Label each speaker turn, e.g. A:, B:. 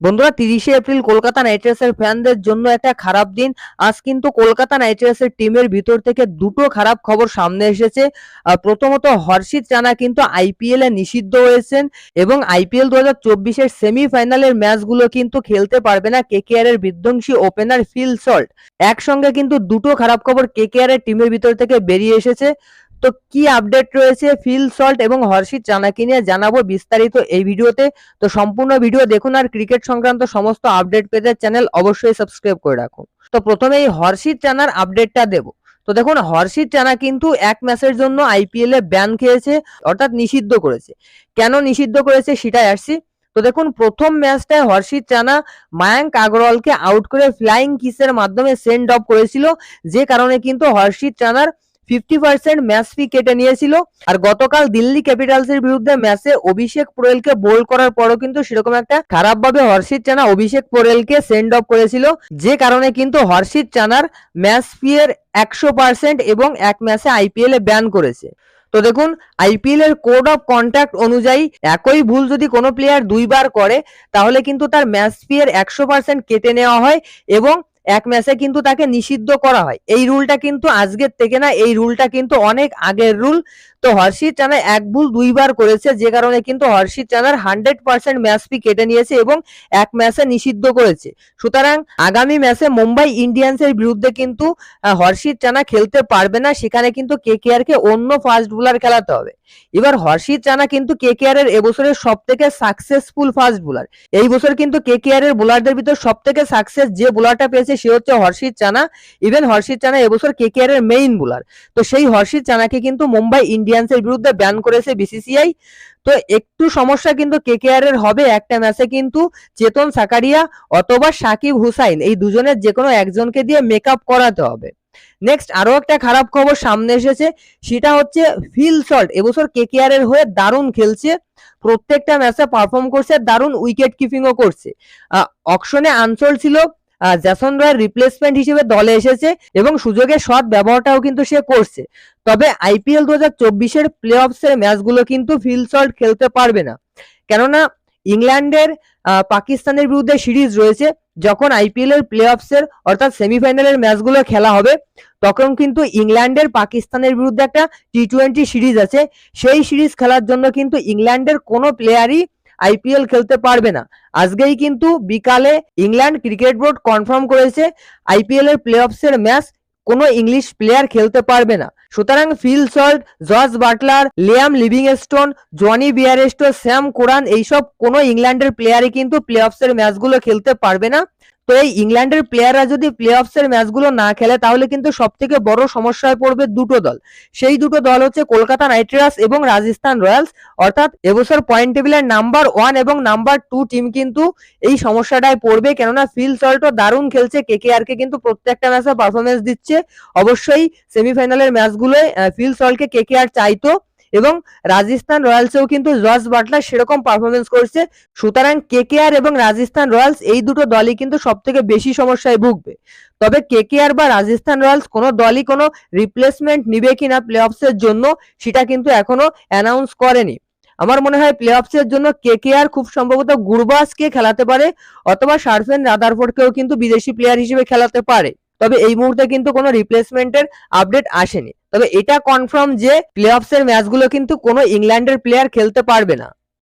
A: বন্ধুরা, তিরিশে April Kolkata night রাইডার্সের ফ্যানদের জন্য একটা খারাপ দিন। আজ কিন্তু কলকাতা নাইট রাইডার্সের টিমের ভিতর থেকে দুটো খারাপ খবর সামনে এসেছে। প্রথমত হর্ষিত রানা কিন্তু আইপিএল এ নিষিদ্ধ হয়েছেন এবং আইপিএল দু হাজার চব্বিশের সেমিফাইনালের ম্যাচগুলো কিন্তু খেলতে পারবে না কেকেআর এর বিধ্বংসী ওপেনার ফিল সল্ট। একসঙ্গে কিন্তু দুটো খারাপ খবর কে কেকেআর এর টিমের ভিতর থেকে বেরিয়ে এসেছে। তো কি আপডেট রয়েছে ফিল সল্ট এবং হর্ষিত রানাকে নিয়ে জানাব বিস্তারিত এই ভিডিওতে। তো সম্পূর্ণ ভিডিও দেখুন আর ক্রিকেট সংক্রান্ত সমস্ত আপডেট পেতে চ্যানেল অবশ্যই সাবস্ক্রাইব করে রাখুন। তো প্রথমে এই হর্ষিত রানার আপডেটটা দেব। তো দেখুন, হর্ষিত রানা কিন্তু এক ম্যাচের জন্য আইপিএল এ ব্যান খেয়েছে, অর্থাৎ নিষিদ্ধ করেছে। কেন নিষিদ্ধ করেছে সেটাই আসছি। তো দেখুন, প্রথম ম্যাচটায় হর্ষিত রানা মায়াঙ্ক আগরওয়ালকে আউট করে ফ্লাইং কিসের মাধ্যমে সেন্ড অফ করেছিল, যে কারণে কিন্তু হর্ষিত রানার ফিফটি পার্সেন্ট ম্যাচ ফি কেটে নিয়েছিল। আর গতকাল দিল্লি ক্যাপিটালস এর বিরুদ্ধে ম্যাচে অভিষেক পোরেলকে বোল করার পরও কিন্তু সেরকম একটা খারাপ ভাবে হর্ষিত চানা অভিষেক পোরেলকে সেন্ড অফ করেছিল। যে কারণে কিন্তু হর্ষিত চানার ম্যাচ ফি এর একশো পার্সেন্ট এবং এক ম্যাচে আইপিএল এ ব্যান করেছে। তো দেখুন আইপিএল এর কোড অফ কন্ট্যাক্ট অনুযায়ী একই ভুল যদি কোনো প্লেয়ার দুইবার করে, তাহলে কিন্তু তার ম্যাচ ফি এর একশো পার্সেন্ট কেটে নেওয়া হয় এবং এক ম্যাচে কিন্তু তাকে নিষিদ্ধ করা হয়। এই রুলটা কিন্তু আজকের থেকে না, এই রুলটা কিন্তু অনেক আগের রুল। তো হর্ষিত টানা এক ভুল দুইবার করেছে, যে কারণে কিন্তু হর্ষিত টানার হান্ড্রেড পার্সেন্ট ম্যাচ ফি কেটে নিয়েছে এবং এক ম্যাচে নিষিদ্ধ করেছে। সুতরাং আগামী ম্যাচে মুম্বাই ইন্ডিয়ান্সের বিরুদ্ধে কিন্তু হর্ষিত টানা খেলতে পারবে না। সেখানে কিন্তু কে কে অন্য ফাস্ট বোলার খেলাতে হবে। এবার হর্ষিত রানা কিন্তু কেকেআর এর এবছরের সব থেকে সাকসেসফুল ফাস্ট বোলার। এই বছর কিন্তু কেকেআর এর বোলারদের ভিতর সব থেকে সাকসেস যে বোলারটা পেয়েছে সে হচ্ছে হর্ষিত চানা ইভেন হর্ষিত চানা এবছর কেকেআর এর মেইন বোলার তো সেই হর্ষিত চানাকে কিন্তু মুম্বাই ইন্ডিয়ান্সের বিরুদ্ধে ব্যান করেছে বিসিসিআই তো একটু সমস্যা কিন্তু কেকেআর এর হবে একটা ম্যাচে কিন্তু চেতন সাকারিয়া অথবা সাকিব হুসাইন, এই দুজনের যে কোনো একজনকে দিয়ে মেকআপ করাতে হবে। নেক্সট আরও একটা খারাপ খবর সামনে এসেছে, সেটা হচ্ছে ফিল সল্ট, এবছর কেকেআর এর হয়ে দারুণ খেলছে, প্রত্যেকটা ম্যাচে পারফর্ম করছে দারুণ উইকেট কিপিংও করছে। অকশনে আনসোল ছিল জ্যাসন রয়ের রিপ্লেসমেন্ট হিসেবে দলে এসেছে এবং সুযোগের সৎ ব্যবহারটাও কিন্তু সে করছে। তবে আইপিএল দু হাজার চব্বিশের প্লে অফসের ম্যাচগুলো কিন্তু ফিল সল্ট খেলতে পারবে না। কেননা ইংল্যান্ডের পাকিস্তানের বিরুদ্ধে সিরিজ রয়েছে, যখন আইপিএল এর প্লে অফসের অর্থাৎ সেমিফাইনালের ম্যাচগুলো খেলা হবে, তখন কিন্তু ইংল্যান্ডের, পাকিস্তানের বিরুদ্ধে একটা টি টোয়েন্টি সিরিজ আছে। সেই সিরিজ খেলার জন্য কিন্তু ইংল্যান্ডের কোনো প্লেয়ারই আইপিএল খেলতে পারবে না। আজকেই কিন্তু বিকালে ইংল্যান্ড ক্রিকেট বোর্ড কনফার্ম করেছে আইপিএল এর প্লে অফসের ম্যাচ কোনো ইংলিশ প্লেয়ার খেলতে পারবে না। সুতরাং Phil Salt, George Buttler, Liam Livingstone, Jonny Bairstow, Sam Curran এইসব কোনো ইংল্যান্ডের প্লেয়ারই কিন্তু প্লে অফসের ম্যাচগুলো খেলতে পারবে না। তো এই ইংল্যান্ডের প্লেয়াররা যদি প্লে অফসের ম্যাচগুলো না খেলে, তাহলে কিন্তু সব থেকে বড় সমস্যায় পড়বে দুটো দল। সেই দুটো দল হচ্ছে কলকাতা নাইট রাইডার্স এবং রাজস্থান রয়্যালস। অর্থাৎ এবছর পয়েন্ট টেবিলের নাম্বার ওয়ান এবং নাম্বার টু টিম কিন্তু এই সমস্যাটায় পড়বে। কেননা ফিল সল্টও দারুণ খেলছে। কেকেআর কে কিন্তু প্রত্যেকটা ম্যাচে পারফরমেন্স দিচ্ছে। অবশ্যই সেমিফাইনালের ম্যাচগুলোয় ফিল সল্টকে কেকেআর চাইতো। এবং রাজস্থান রয়্যালসেও কিন্তু জর্জ বাটলার সেরকম পারফরমেন্স করছে। সুতরাং কেকেআর এবং রাজস্থান রয়্যালস এই দুটো দলই কিন্তু সব থেকে বেশি সমস্যায় ভুগবে। তবে কেকেআর বা রাজস্থান রয়্যালস কোনো দলই কোনো রিপ্লেসমেন্ট নিবে কিনা প্লে অফসের জন্য সেটা কিন্তু এখনও অ্যানাউন্স করেনি। আমার মনে হয় প্লে অফসের জন্য কেকেআর খুব সম্ভবত গুরবাসকে খেলাতে পারে অথবা শারফেন রাদারফোর্ডকেও কিন্তু বিদেশি প্লেয়ার হিসেবে খেলাতে পারে। তবে এই মুহূর্তে কিন্তু কোনো রিপ্লেসমেন্টের আপডেট আসেনি। তবে এটা কনফার্ম যে প্লে অফসের ম্যাচগুলো কিন্তু কোনো ইংল্যান্ডের প্লেয়ার খেলতে পারবে না।